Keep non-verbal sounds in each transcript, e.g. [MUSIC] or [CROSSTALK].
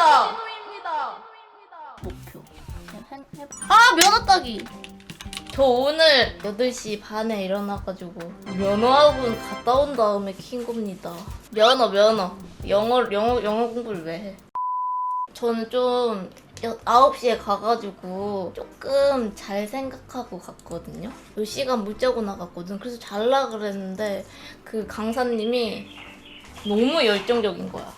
신호입니다. 목표. 아 면허 따기. 저 오늘 8시 반에 일어나가지고 면허학원 갔다 온 다음에 킨 겁니다. 면허 면허. 영어 영어 영어 공부를 왜 해? 저는 좀 여- 9시에 가가지고 조금 잘 생각하고 갔거든요. 몇 시간 못 자고 나갔거든. 그래서 잘라 그랬는데 그 강사님이 너무 열정적인 거야.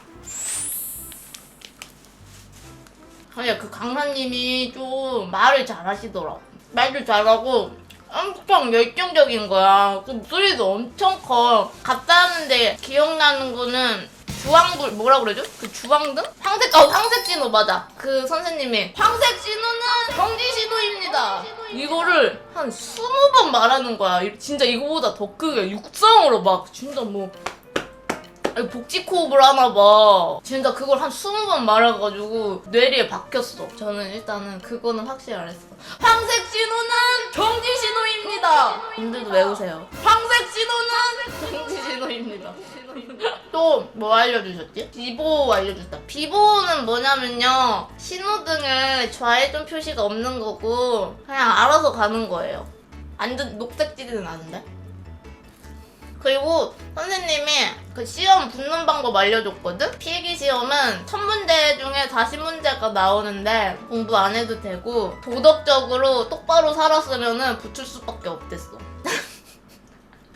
아니야 그 강사님이 좀 말을 잘하시더라고. 말도 잘하고 엄청 열정적인 거야. 그 목소리도 엄청 커. 갔다 왔는데 기억나는 거는 주황불 뭐라 그러죠? 그 주황등? 황색 어 황색 신호 맞아. 그 선생님이 황색 신호는 정지 신호입니다. 이거를 한 스무 번 말하는 거야. 이- 진짜 이거보다 더 크게 육성으로 막 진짜 뭐 아니, 복지코업을 하나 봐. 진짜 그걸 한 스무 번 말해가지고 뇌리에 박혔어. 저는 일단은 그거는 확실히 알았어. 황색 신호는 정지 신호입니다. 분들도 외우세요. 황색 신호는 정지 신호입니다. 또 뭐 알려주셨지? 비보 알려줬다. 비보는 뭐냐면요. 신호등에 좌회전 표시가 없는 거고 그냥 알아서 가는 거예요. 완전 녹색지는 않은데? 그리고 선생님이 그 시험 붙는 방법 알려줬거든? 필기 시험은 첫 문제 중에 40문제가 나오는데 공부 안 해도 되고 도덕적으로 똑바로 살았으면은 붙을 수밖에 없댔어.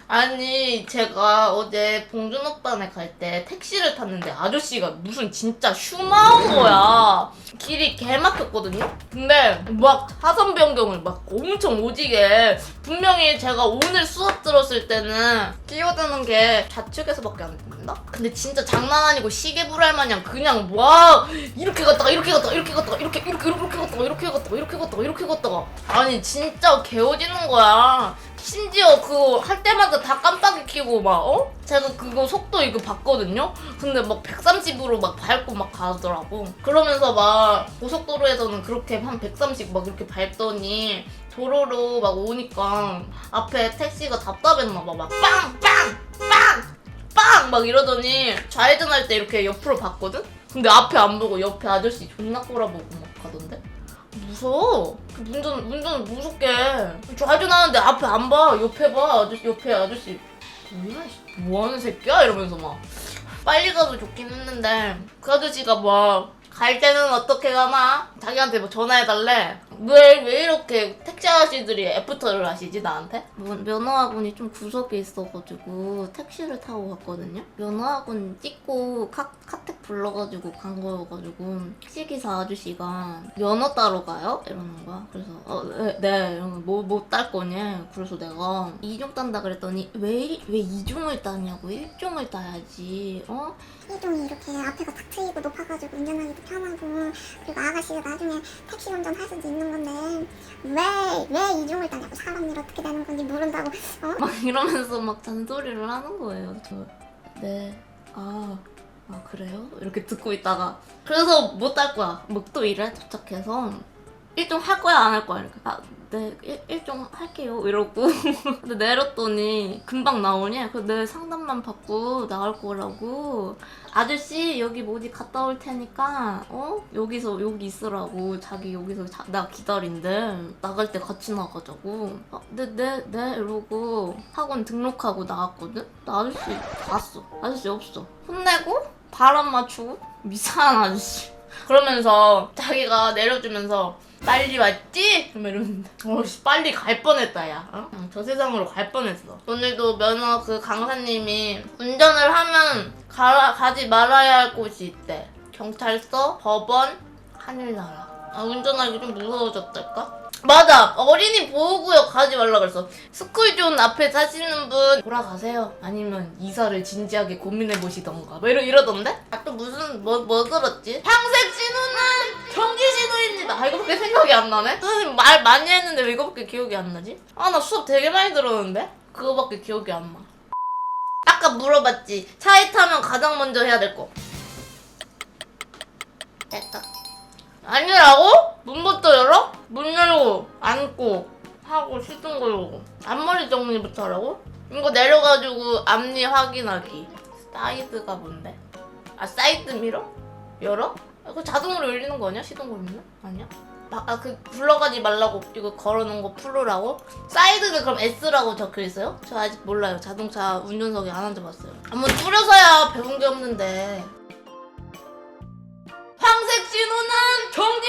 아니 제가 어제 봉준 오빠네 갈 때 택시를 탔는데 아저씨가 무슨 진짜 슈마운 거야. 길이 개 막혔거든요? 근데 막 하선 변경을 막 엄청 오지게. 분명히 제가 오늘 수업 들었을 때는 끼어드는 게 좌측에서밖에 안 된다? 근데 진짜 장난 아니고 시계 불알 마냥 그냥 와! 이렇게 갔다가 이렇게 갔다가 이렇게 갔다가 이렇게 이렇게 이렇게 갔다가 이렇게 갔다가 이렇게 갔다가 이렇게 갔다가. 아니 진짜 개워지는 거야 심지어 그거 할 때마다 다 깜빡이 켜고 막 어? 제가 그거 속도 이거 봤거든요? 근데 막 130으로 막 밟고 막 가더라고 그러면서 막 고속도로에서는 그렇게 한 130 막 이렇게 밟더니 도로로 막 오니까 앞에 택시가 답답했나 봐 막 빵! 빵! 빵! 빵! 막 이러더니 좌회전할 때 이렇게 옆으로 봤거든? 근데 앞에 안 보고 옆에 아저씨 존나 꼬라보고 막 가던데? 무서워. 그 운전 운전 무섭게. 좌회전하는데 앞에 안 봐. 옆에 봐. 아저씨 옆에 아저씨. 뭐야? 이뭐 하는 새끼야? 이러면서 막 빨리 가도 좋긴 했는데 그 아저씨가 뭐갈 때는 어떻게 가나? 자기한테 뭐 전화해달래. 왜, 왜 이렇게 택시 아저씨들이 애프터를 하시지, 나한테? 뭐, 면허학원이 좀 구석에 있어가지고 택시를 타고 갔거든요? 면허학원 찍고 카, 카텍 불러가지고 간 거여가지고 택시기사 아저씨가 면허 따러 가요? 이러는 거야. 그래서, 어, 네, 네. 이러면 뭐, 뭐 딸 거냐? 그래서 내가 이종 딴다 그랬더니 왜, 왜 이종을 따냐고. 일종을 따야지, 어? 이종이 이렇게 앞에가 탁 트이고 높아가지고 운전하기도 편하고 그리고 아가씨가 나중에 택시 운전할 수도 있는 건데 왜왜 이종을 따냐고 사람 일 어떻게 되는 건지 모른다고 어? 막 이러면서 막 잔소리를 하는 거예요. 저, 네, 아, 아 그래요? 이렇게 듣고 있다가 그래서 못딸 거야. 목도 일에 도착해서 일종 할 거야 안 할 거야? 이렇게 아, 네 일, 일종 할게요. 이러고. [LAUGHS] 근데 내렸더니 금방 나오냐? 그내 상담만 받고 나올 거라고. 아저씨 여기 뭐 어디 갔다 올 테니까 어? 여기서 여기 있으라고. 자기 여기서 자, 나 기다린대. 나갈 때 같이 나가자고. 아, 네네네 네, 이러고 학원 등록하고 나왔거든? 나 아저씨 봤어. 아저씨 없어. 혼내고 바람 맞추고? 이상한 아저씨 그러면서 자기가 내려주면서 빨리 왔지? 이러는데 [LAUGHS] 어씨 빨리 갈 뻔했다 야 어? 응, 저 세상으로 갈 뻔했어 오늘도 면허 그 강사님이 운전을 하면 가, 가지 말아야 할 곳이 있대 경찰서, 법원, 하늘나라 아, 운전하기 좀 무서워졌달까? 맞아 어린이 보호구역 가지 말라 그랬어 스쿨존 앞에 사시는 분 돌아가세요 아니면 이사를 진지하게 고민해 보시던가 뭐 이러, 이러던데? 아또 무슨 뭐, 뭐 들었지? 황색 신호는 정지 신호입니다 아 이거밖에 생각이 안 나네? 선생님 말 많이 했는데 왜 이거밖에 기억이 안 나지? 아 나 수업 되게 많이 들었는데? 그거밖에 기억이 안 나. 아까 물어봤지 차에 타면 가장 먼저 해야 될 거. 됐다. 아니라고? 문부터 열어? 문 열고 앉고 하고 시동 걸고 앞머리 정리부터 하라고? 이거 내려가지고 앞니 확인하기 사이드가 뭔데? 아 사이드 미러? 열어? 그 자동으로 열리는 거 아니야? 시동 걸면? 아니야? 아 그 불러가지 말라고 이거 걸어놓은 거 풀으라고? 사이드는 그럼 S라고 적혀 있어요? 저 아직 몰라요. 자동차 운전석에 안 앉아봤어요. 한번 뚫려서야 배운 게 없는데. 황색 신호는 정지